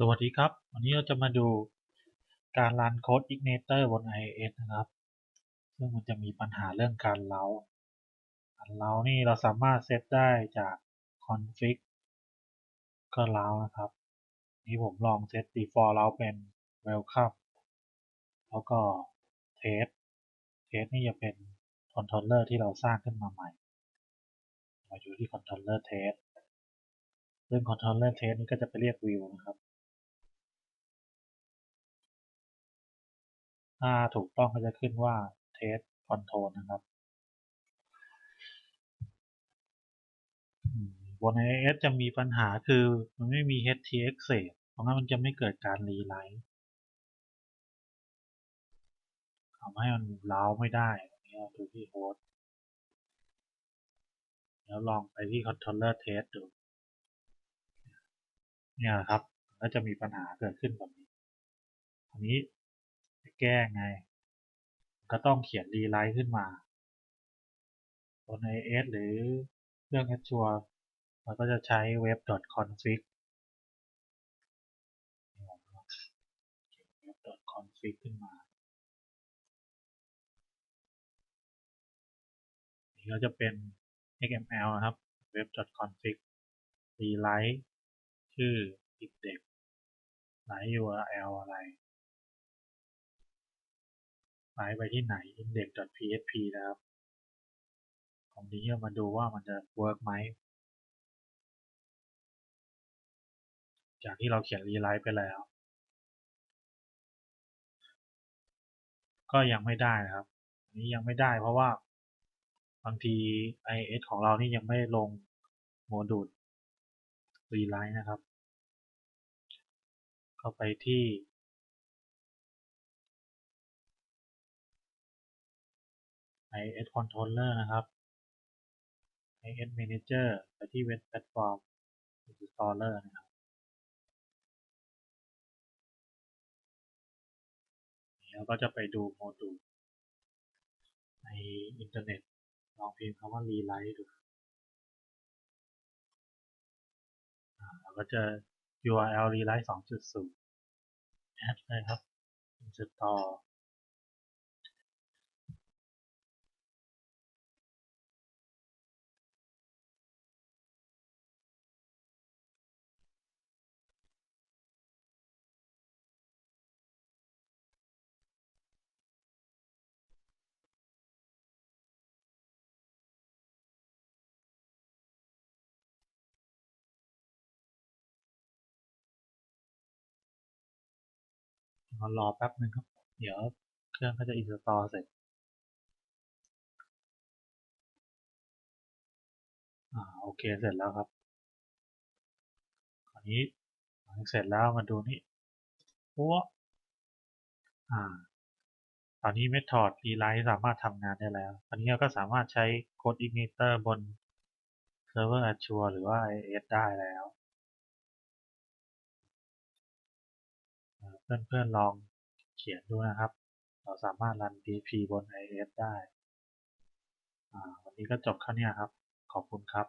สวัสดีครับ วันนี้เราจะมาดูการรันโค้ด Igniter บน IIS นะครับ ซึ่งมันจะมีปัญหาเรื่องการเล้าการเล้านี่เราสามารถเซตได้จาก config ก็เล้านะครับ นี่ผมลองเซต default เล้าเป็น welcome แล้วก็ test test นี่จะเป็น controller ที่เราสร้างขึ้นมาใหม่ มาอยู่ที่ controller test ซึ่ง controller test นี่ก็จะไปเรียก view นะครับ ถ้าถูกต้องก็จะขึ้นว่า test control นะครับบน IIS จะมีปัญหาคือมันไม่มี htx save เพราะงั้นมันจะไม่เกิดการรีไลท์ทำให้มันเล้าไม่ได้นนี้เราดูที่โฮสต์แล้วลองไปที่ controller test ดู เนี่ยครับก็จะมีปัญหาเกิดขึ้นแบบนี้ อันนี้ แก้ไง ก็ต้องเขียนรีไลท์ขึ้นมาบน IIS หรือเรื่อง Azure เราก็จะใช้ web.config web.config ขึ้นมา นี่ก็จะเป็น XML นะครับ web.config reline ชื่อ index ไหน URL อะไร ไหนไปที่ไหน index.php นะครับตรงนี้เรามาดูว่ามันจะ work ไหม จากที่เราเขียนรีไลท์ไปแล้ว ก็ยังไม่ได้นะครับอันนี้ยังไม่ได้เพราะว่าบางที IIS ของเรานี่ยังไม่ลงโมดูลรีไลท์นะครับ เข้าไปที่ is controller นะครับ is manager ไปที่ web platform installer นะครับแล้วก็จะไปดูโมดูลในอินเทอร์เน็ต ลองพิมพ์คำว่า reline ดูเราก็จะ URL reline 2.0 add เลยครับ install รอแป๊บนึงครับ เดี๋ยวเครื่องก็จะอินสตอลเสร็จอ่าโอเคเสร็จแล้วครับคราวนี้หลังเสร็จแล้วมาดูนี่โอ้อ่า ตอนนี้ Method Reline สามารถทำงานได้แล้ว ตอนนี้เราก็สามารถใช้ Code Igniter บน Server Azure หรือว่า IIS ได้แล้ว เพื่อนๆลองเขียนดูนะครับ เราสามารถรัน PHP บน iOS ได้ วันนี้ก็จบแค่นี้ครับ ขอบคุณครับ